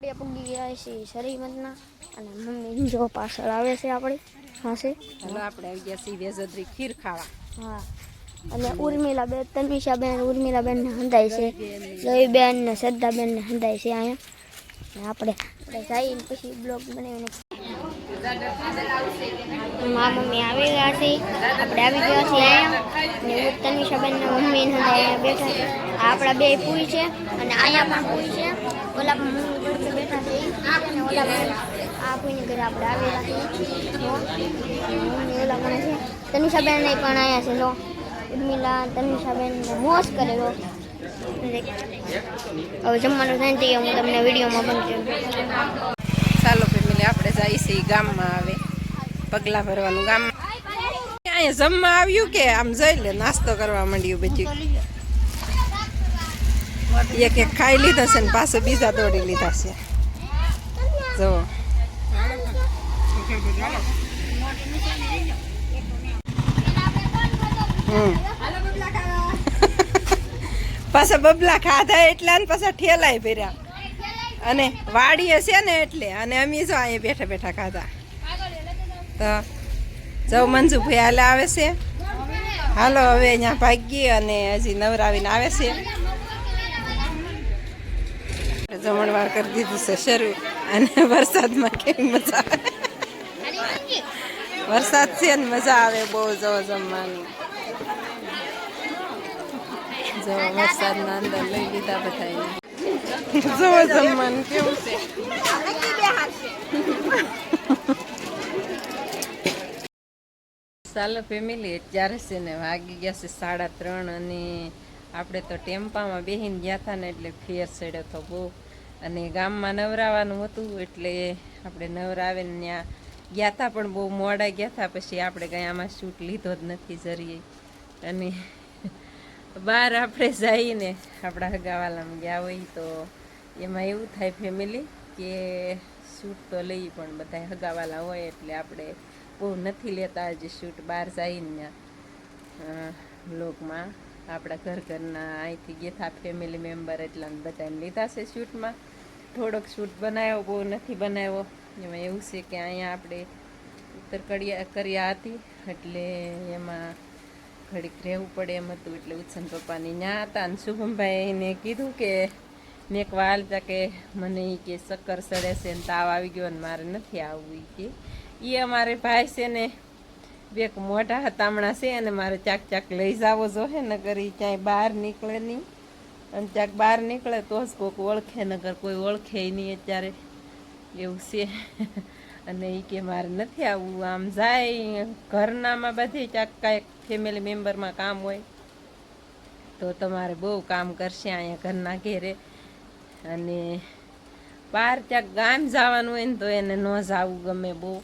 આપણે પૂગી ગયા છે શરીમતના અને મમ્મી જો પાછળ આવે છે આપણે પાસે. હવે આપણે આવી ગયા છીએ વેજદરી ખીર ખાવા. હા. અને ઉર્મિલા બેન તનિષા બેન ઉર્મિલા બેન ને હંધાય છે. જય બેન ને શ્રદ્ધા બેન ને હંધાય છે અહીંયા. અને આપણે આપણે જઈને પછી બ્લોગ બનાવીને મા મમ્મી આવી ગયા છે. આપણે આવી ગયા છીએ અહીંયા. અને તનિષા બેન ને મમ્મી ને અહીંયા બેઠા. છે આપણા બે પૂરી છે. અને અહીંયા પણ પૂરી છે. ઓલા પણ મમ્મી જોડે બેઠા છે ઈ અને ઓલા પણ આ પૂરીની ઘરે આપણે આવેલા છીએ. ઓલા પણ છે. તનિષા પણ અહીંયા છે, લો. ઉર્મિલા તનિષાબેન મોસ કરેલો હવે જમવાનું થાય તે હું તમને વિડીયોમાં પણ ચાલો ફેમિલી, આપણે જઈએ છીએ ગામમાં આવે. પગલા ભરવાનું ગામ. અહીંયા જમવા આવ્યું કે? આમ જઈ લે, નાસ્તો કરવા માંડ્યું બધું. એક એક ખાઈ લીધા છે ને પાછો બીજા દોડી લીધા છે. જો. હમ. પાછા બબલા ખાધા એટલા ને પાછા ઠેલાય ભર્યા. અને વાડીએ છે ને એટલે. અને અમે જો અહીંયા બેઠા બેઠા ખાધા. તો જવ મંજુભાઈ હાલે આવે છે. હાલો હવે અહીંયા ભાગી અને હજી નવરાવીને આવે છે. જમણવાર કરી દીધું છે શરૂ. અને વરસાદમાં કેવી મજા આવે? વરસાદ છે ને, મજા આવે બહુ જવા જમવાની. જો વરસાદના અંદર લઈ લીધા બધા જવા જમવાનું કેવું છે? ચાલો ફેમિલી અત્યારે છે ને વાગી ગયા છે સાડા ત્રણ અને આપણે તો ટેમ્પામાં બેસીને ગયા હતા ને એટલે ફેર ચડ્યો તો બહુ અને ગામમાં નવરાવાનું હતું, એટલે આપણે નવરાવીને ત્યાં ગયા હતા પણ બહુ મોડા ગયા હતા પછી આપણે કંઈ આમાં શૂટ લીધો જ નથી જરીએ. અને બહાર આપણે જઈને આપણા હગાવાલામાં ગયા હોય તો એમાં એવું થાય ફેમિલી કે શૂટ તો લઈ પણ બધા હગાવાલા હોય, એટલે આપણે બહુ નથી લેતા હજી શૂટ બહાર જઈને ત્યાં બ્લોગમાં આપણા ઘર ઘરના અહીંથી ગેથા ફેમિલી મેમ્બર એટલા બધાને લીધા છે શૂટમાં. થોડોક શૂટ બનાવ્યો, બહુ નથી બનાવ્યો. એમાં એવું છે કે અહીંયા આપણે ઉત્તર કડિયા, કર્યા હતી, એટલે એમાં ઘડીક રહેવું પડે એમ હતું, એટલે ઉત્સન પપ્પાની ન્યા હતા. અને શુભમભાઈને કીધું કે, મેં એક વાર તા કે મને એ કે ચક્કર સડે છે ને તાવ આવી ગયો ને મારે નથી આવવું કે. એ અમારે ભાઈ છે ને બેક મોટા હતામણા છે અને મારે ચાક ચાક લઈ જાવો જોહે નગર એ ક્યાંય બહાર નીકળે નહીં. અને ચાક બહાર નીકળે તો જ કોઈક ઓળખે, નગર કોઈ ઓળખે નહીં અત્યારે. એવું છે. અને એ કે મારે નથી આવવું, આમ જાય, ઘરનામાં બધી ચાક કાંઈક ફેમિલી મેમ્બરમાં કામ હોય. તો તમારે બહુ કામ કરશે અહીંયા ઘરના ઘેરે. અને બહાર ચાક ગામ જવાનું હોય ને તો એને ન જવું ગમે બહુ.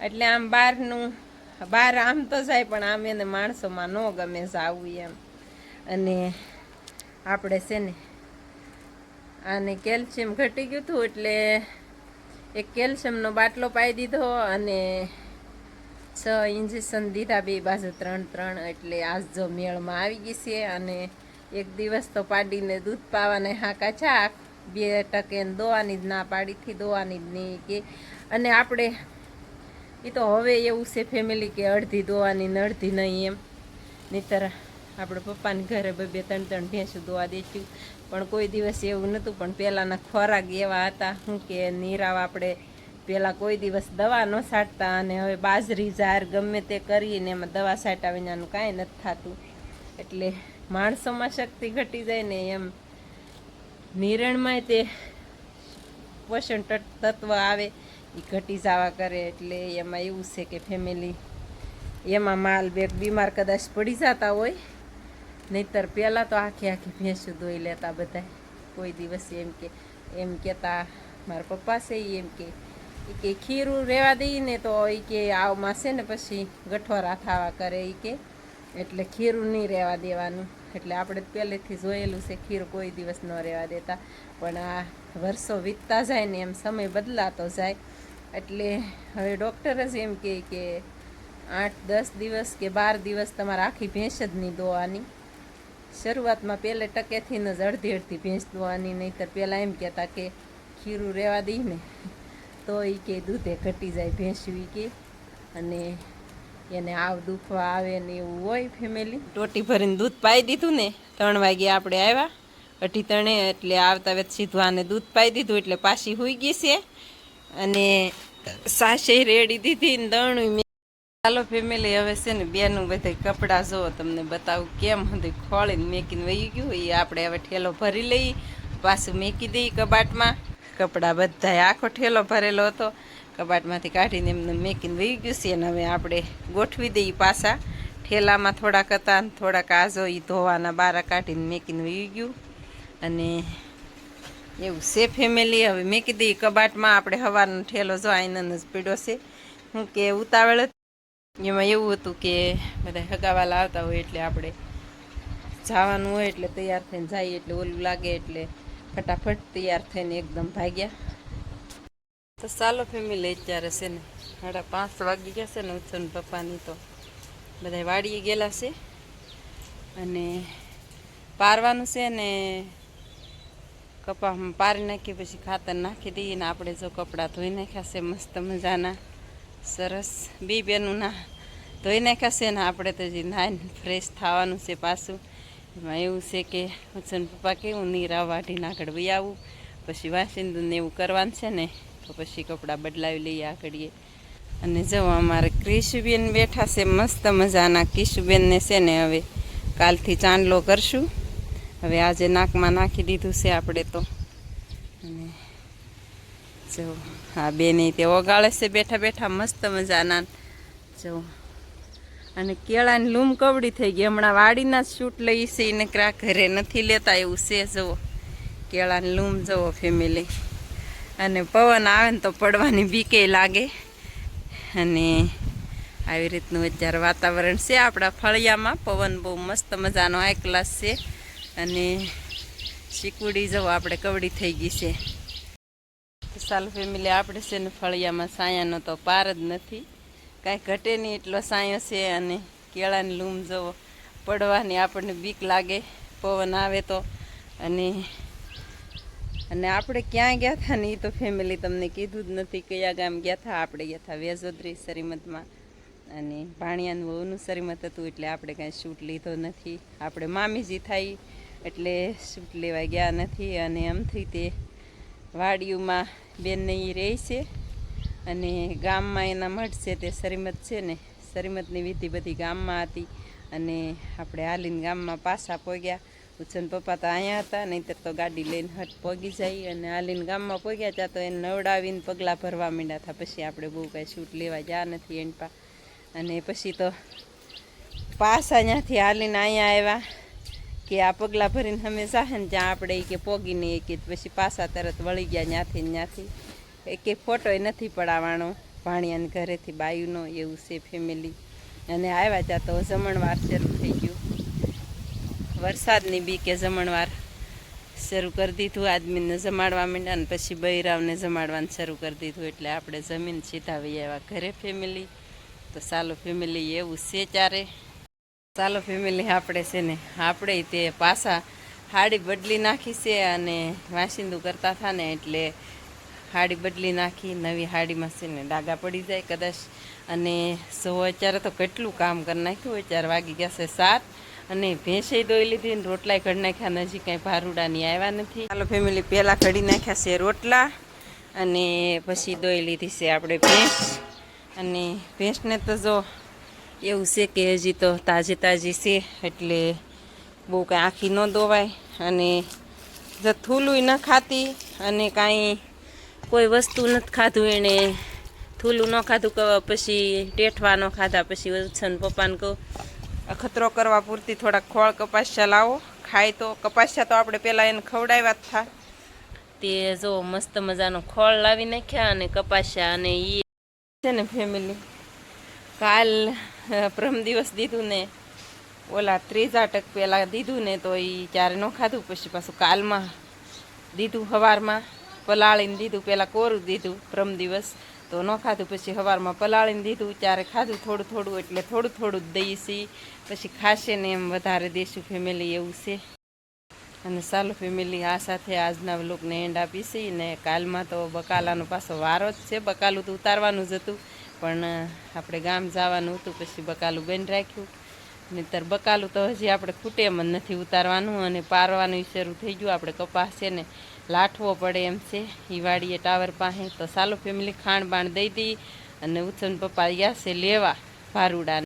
એટલે આમ બહારનું બહાર આમ તો જાય, પણ આમ એને માણસોમાં ન ગમે જવું એમ. અને આપણે છે ને, આને કેલ્શિયમ ઘટી ગયું હતું એટલે એક કેલ્શિયમનો બાટલો પાઈ દીધો અને છ ઇન્જેક્શન દીધા બે બાજુ ત્રણ ત્રણ, એટલે આજ જો મેળમાં આવી ગઈ છે અને એક દિવસ તો પાડીને દૂધ પાવાને હાકા કાચા બે ટકે દોવાની જ ના પાડીથી દોવાની જ નહીં કે. અને આપણે એ તો હવે એવું છે ફેમિલી કે અડધી દોવાની ને અડધી નહીં એમ. નહીતર આપણે પપ્પાને ઘરે બે બે ત્રણ ત્રણ ભેંસું દોવા દેતું પણ કોઈ દિવસ એવું નહોતું પણ પહેલાંના ખોરાક એવા હતા. શું કે નીરાવ આપણે પહેલાં કોઈ દિવસ દવા ન છાંટતા અને હવે બાજરી, ઝાર ગમે તે કરીને એમાં દવા છાંટા વિનાનું કાંઈ નથી થતું. એટલે માણસોમાં શક્તિ ઘટી જાય ને એમ. નિરણમાંય તે પોષણ તત્વ આવે. એ ઘટી જવા કરે એટલે એમાં એવું છે કે ફેમિલી એમાં માલ બેગ બીમાર કદાચ પડી જતા હોય, નહીતર પહેલાં તો આખી આખી ભેંસું ધોઈ લેતા બધા કોઈ દિવસ એમ કે, એમ કહેતા, મારા પપ્પા છે એ એમ કે. એ કે, ખીરું રહેવા દઈએ ને તો એ કે આવમાં છે ને પછી ગઠોરા થવા કરે એ કે. એટલે ખીરું નહીં રહેવા દેવાનું. એટલે આપણે પહેલેથી જોયેલું છે, ખીર કોઈ દિવસ ન રહેવા દેતા. પણ આ વર્ષો વીતતા જાય ને એમ સમય બદલાતો જાય. એટલે હવે ડૉક્ટર જ એમ કહે કે આઠ, દસ દિવસ કે બાર દિવસ તમારે આખી ભેંસ જ નહીં દોવાની શરૂઆતમાં પહેલે ટકેથી જ અડધી અડધી ભેંસ દોવાની નહીંતર પહેલાં એમ કહેતા કે ખીરું રહેવા દઈ ને. તો એ કે દૂધે ઘટી જાય ભેંસવી કે અને એને આવ દુખવા આવે ને એવું હોય ફેમિલી ટોટી ભરીને દૂધ પાઈ દીધું ને, ત્રણ વાગે આપણે આવ્યા. અઢી ત્રણે એટલે આવતા વેત સીધું આને દૂધ પાઈ દીધું એટલે પાછી હોઈ ગઈ છે. અને સાસે રેડી દીધી ને દણું ચાલો ફેમિલી હવે છે ને બેનું બધા કપડાં જોવો, તમને બતાવું કેમ હતું ખોળીને મેકીને વહી ગયું. એ આપણે હવે ઠેલો ભરી લઈ, પાછું મેકી દઈ કબાટમાં. કપડાં બધા આખો ઠેલો ભરેલો હતો. કબાટમાંથી કાઢીને એમને મેકીને વહી ગયું છે અને હવે આપણે ગોઠવી દઈએ પાછા. ઠેલામાં થોડાક હતા ને થોડાક આજો એ ધોવાના બારા કાઢીને મેકીને વહી ગયું. અને એવું છે ફેમિલી હવે મેં કીધી કબાટમાં આપણે હવાનો ઠેલો જો આનંદ જ પીડ્યો છે. હું કે ઉતાવળ. એમાં એવું હતું કે બધા હગાવાલા આવતા હોય એટલે આપણે જવાનું હોય એટલે તૈયાર થઈને જઈએ એટલે ઓલું લાગે એટલે ફટાફટ તૈયાર થઈને એકદમ ભાગ્યા. તો ચાલો ફેમિલી અત્યારે છે ને સાડા પાંચ વાગી ગયા છે ને ઉત્સન પપ્પાની તો બધા વાડીએ ગયેલા છે. અને પારવાનું છે ને કપામાં પારી નાખી, પછી ખાતર નાખી દઈએ ને આપણે જો કપડાં ધોઈ નાખ્યા મસ્ત મજાના, સરસ. બી બેનું ધોઈ નાખ્યા ને આપણે તો જે નાઈને ફ્રેશ થવાનું છે પાછું. એમાં એવું છે કે વચન પપ્પા કેવું નીરા વાઢીને આગળ વહી આવું, પછી વાસિંદુને એવું કરવાનું છે ને, તો પછી કપડાં બદલાવી લઈએ આગળીએ. અને જો અમારે ક્રિશુબેન બેઠા છે, મસ્ત મજાના. કિશુબેનને છે ને હવે કાલથી ચાંદલો કરશું. હવે આજે નાકમાં નાખી દીધું છે આપણે તો. અને જો હા બેને તે ઓગાળે છે બેઠા બેઠા, મસ્ત મજાના. જો, અને કેળાની લૂમ કવડી થઈ ગઈ. હમણાં વાડીના જ શૂટ લઈ છે એને ક્રા ઘરે નથી લેતા એવું છે જુઓ કેળાની લૂમ જુઓ ફેમિલી અને પવન આવે ને તો પડવાની બીકે લાગે. અને આવી રીતનું અત્યારે વાતાવરણ છે આપણા ફળિયામાં. પવન બહુ મસ્ત મજાનો હાઈ ક્લાસ છે. અને શીકુડી જવો આપણે કવડી થઈ ગઈ છે. સાલ ફેમિલી, આપણે છે ને ફળિયામાં સાયાનો તો પાર જ નથી. કાંઈ ઘટે નહીં એટલો સાયો છે અને કેળાની લૂમ જવો પડવાની આપણને બીક લાગે, પવન આવે તો. અને અને આપણે ક્યાં ગયા હતા ને એ તો ફેમિલી તમને કીધું જ નથી કયા ગામ ગયા હતા આપણે ગયા હતા વેજોદરી શરીમતમાં. અને ભાણિયાનું વહુનું શરીમત હતું એટલે આપણે કાંઈ શૂટ લીધો નથી. આપણે મામીજી થાય એટલે શૂટ લેવા ગયા નથી અને આમથી તે વાડીઓમાં બેનને એ રહે છે અને ગામમાં એના મઠ છે તે શરીમત છે ને શરીમતની વિધિ બધી ગામમાં હતી અને આપણે હાલીને ગામમાં પાછા પહોંચ્યા ઉછન પપ્પા તો અહીંયા હતા, નહીંતર તો ગાડી લઈને હટ પોગી જાય અને હાલીને ગામમાં પહોંચ્યા ત્યાં તો એને નવડાવીને પગલાં ભરવા માંડ્યા હતા. પછી આપણે બહુ કાંઈ શૂટ લેવા ગયા નથી એન પા અને પછી તો પાછા અહીંયાથી હાલીને અહીંયા આવ્યા. કે આ પગલાં ભરીને હંમેશા હે ત્યાં આપણે કે પોગીને કે પછી પાછા તરત વળી ગયા ત્યાંથી ત્યાંથી કે ફોટોય નથી પડાવવાનો ભાણિયાને ઘરેથી, બાયુનો, એવું છે ફેમિલી અને આવ્યા ત્યાં તો જમણવાર શરૂ થઈ ગયું. વરસાદની બી કે જમણવાર શરૂ કરી દીધું, આદમીને જમાડવા માંડ્યા ને પછી બૈરાવને જમાડવાનું શરૂ કરી દીધું. એટલે આપણે જમીન સીધા વહી આવ્યા ઘરે ફેમિલી તો ચાલો ફેમિલી એવું છે ચારે. ચાલો ફેમિલી, આપણે છે ને, આપણે તે પાછા હાડી બદલી નાખી છે અને વાસિંદુ કરતા હતા ને એટલે હાડી બદલી નાખી, નવી હાડીમાં છે ને ડાગા પડી જાય કદાચ. અને સો અત્યારે તો કેટલું કામ કરી નાખ્યું, અત્યારે વાગી ગયા છે સાત અને ભેંસે દોઈ લીધી ને રોટલાય ઘડી નાખ્યા ને હજી કાંઈ ભારુડાની આવ્યા નથી. ચાલો ફેમિલી, પહેલાં ઘડી નાખ્યા છે રોટલા અને પછી દોઈ લીધી છે આપણે ભેંસ. અને ભેંસને તો જો એવું છે કે હજી તો તાજી તાજી છે, એટલે બહુ કાંઈ આખી ન દોવાય. અને જો થૂલું ન ખાતી અને કાંઈ કોઈ વસ્તુ નથી ખાધું એણે થૂલું ન ખાધું પછી ટેઠવા ન ખાધા, પછી વત્સન પપ્પાને કહું, અખતરો કરવા પૂરતી થોડાક ખોળ કપાસિયા લાવો. ખાય તો કપાસિયા તો આપણે પહેલાં એને ખવડાવ્યા જ થા. તે જો મસ્ત મજાનો ખોળ લાવી નાખ્યા અને કપાસિયા અને એ છે ને ફેમિલી કાલ પ્રમ દિવસ દીધું ને. ઓલા ત્રીજા ટક પહેલાં દીધું ને તો એ ક્યારે ન ખાધું, પછી પાછું કાલમાં દીધું સવારમાં પલાળીને દીધું પહેલાં કોરું દીધું પ્રમ દિવસ. તો ન ખાધું, પછી સવારમાં પલાળીને દીધું ત્યારે ખાધું? થોડું થોડું, એટલે થોડું થોડું જ દઈએ પછી ખાશે ને એમ વધારે દેશું ફેમિલી એવું છે. અને સાલો ફેમિલી આ સાથે આજના વ્લોગને એન્ડ આપીશી ને કાલમાં તો બકાલાનો પાછો વારો જ છે. બકાલું તો ઉતારવાનું જ હતું. પણ આપણે ગામ જવાનું હતું, પછી બકાલું બંધ રાખ્યું. નહીતર બકાલું તો હજી આપણે ખૂટે એમ નથી ઉતારવાનું અને પારવાનું શરૂ થઈ ગયું. આપણે કપાસ છે ને, લાઠવો પડે એમ છે. વાડીએ ટાવર પાસે. તો સાલો ફેમિલી ખાણ બાણ દઈ દઈ અને ઉત્સવ પપ્પા ગયા છે લેવા ભારુડા